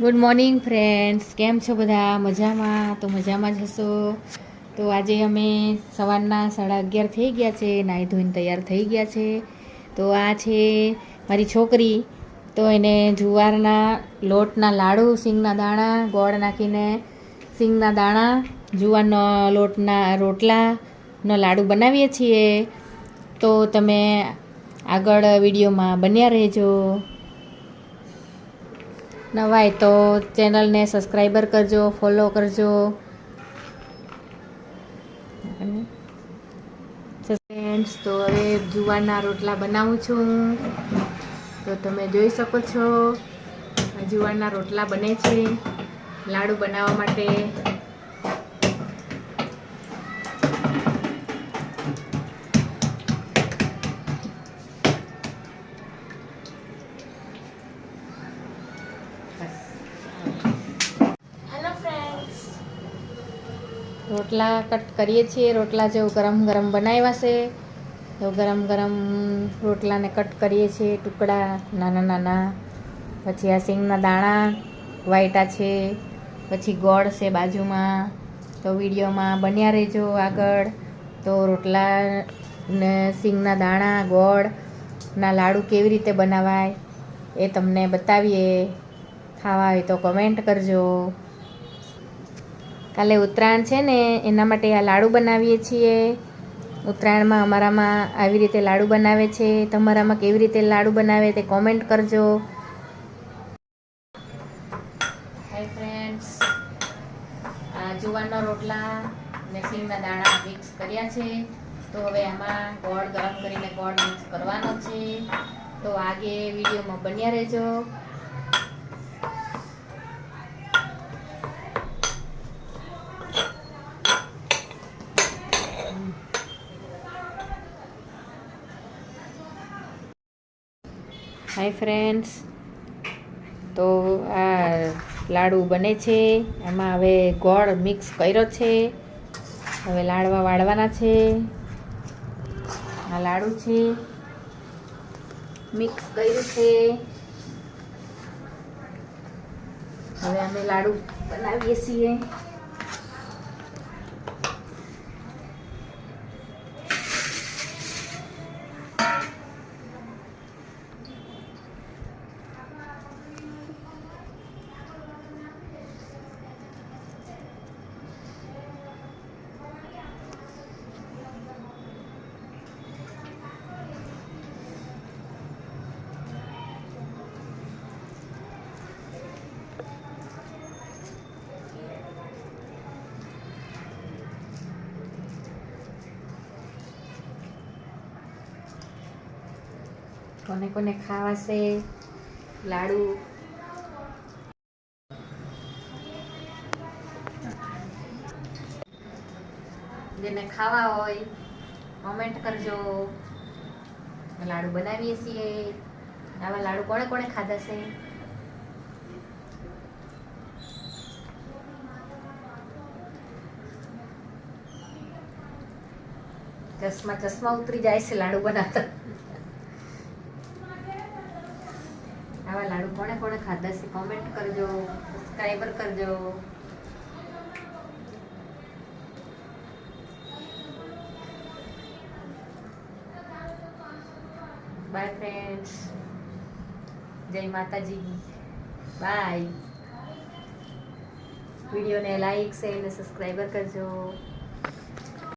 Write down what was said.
Good morning friends કેમ છો બધા? મજામાં? તો મજામાં જ હશો? તો આજે અમે સવારના સાડા અગિયાર થઈ ગયા છે. નાહી ધોઈને તૈયાર થઈ ગયા છે. તો આ છે મારી છોકરી. તો એને જુવારના લોટના લાડુ, સિંગના દાણા, ગોળ નાખીને સિંગના દાણા, જુવારનો લોટના રોટલાનો લાડુ બનાવીએ છીએ. તો તમે આગળ વિડીયોમાં બન્યા રહેજો. નવાય તો ચેનલને સબસ્ક્રાઈબર કરજો, ફોલો કરજો. ફ્રેન્ડ્સ તો હવે જુવારના રોટલા બનાવું છું. તો તમે જોઈ શકો છો જુવારના રોટલા બને છે. લાડુ બનાવવા માટે રોટલા કટ કરીએ છીએ. રોટલા જેવું ગરમ ગરમ બનાવ્યા છે. તો ગરમ ગરમ રોટલાને કટ કરીએ છીએ. ટુકડા નાના નાના. પછી આ સિંગના દાણા વાયટા છે. પછી ગોળ છે બાજુમાં. તો વિડીયોમાં બન્યા રહેજો આગળ. તો રોટલા ને સિંગના દાણા ગોળના લાડુ કેવી રીતે બનાવાય એ તમને બતાવીએ. ખાવા હોય તો કમેન્ટ કરજો. કાલે ઉત્તરાયણ છે ને, એના માટે આ લાડુ બનાવીએ છીએ. ઉત્તરાયણમાં અમારામાં આવી રીતે લાડુ બનાવે છે. તમારામાં કેવી રીતે લાડુ બનાવે તે કોમેન્ટ કરજો. હાય ફ્રેન્ડ્સ આ જુવારના રોટલા ને સિંગના દાણા મિક્સ કર્યા છે. તો હવે આમાં ગોળ ગરમ કરીને ગોળ મિક્સ કરવાનો છે. તો આગે વિડીયોમાં બન્યા રહેજો. હાય ફ્રેન્ડ્સ તો આ લાડુ બને છે. એમાં હવે ગોળ મિક્સ કર્યો છે. હવે લાડવા વાળવાના છે. આ લાડુ છે. મિક્સ કર્યું છે. હવે અમે લાડુ બનાવીએ છીએ. કોને કોને ખાવાશે? લાડુ. જેને ખાવા હોય કોમેન્ટ કરજો. લાડુ બનાવીએ છીએ. આવા લાડુ કોણે કોણે ખાધા છે? ચશ્મા ચશ્મા ઉતરી જાય છે લાડુ બનાવતા. આવા લાડુ કોણે કોણે ખાધા છે? કોમેન્ટ કરજો સબસ્ક્રાઈબર કરજો. બાય ફ્રેન્ડ્સ જય માતાજી. બાય વિડીયોને લાઈક શેર અને સબસ્ક્રાઈબર કરજો.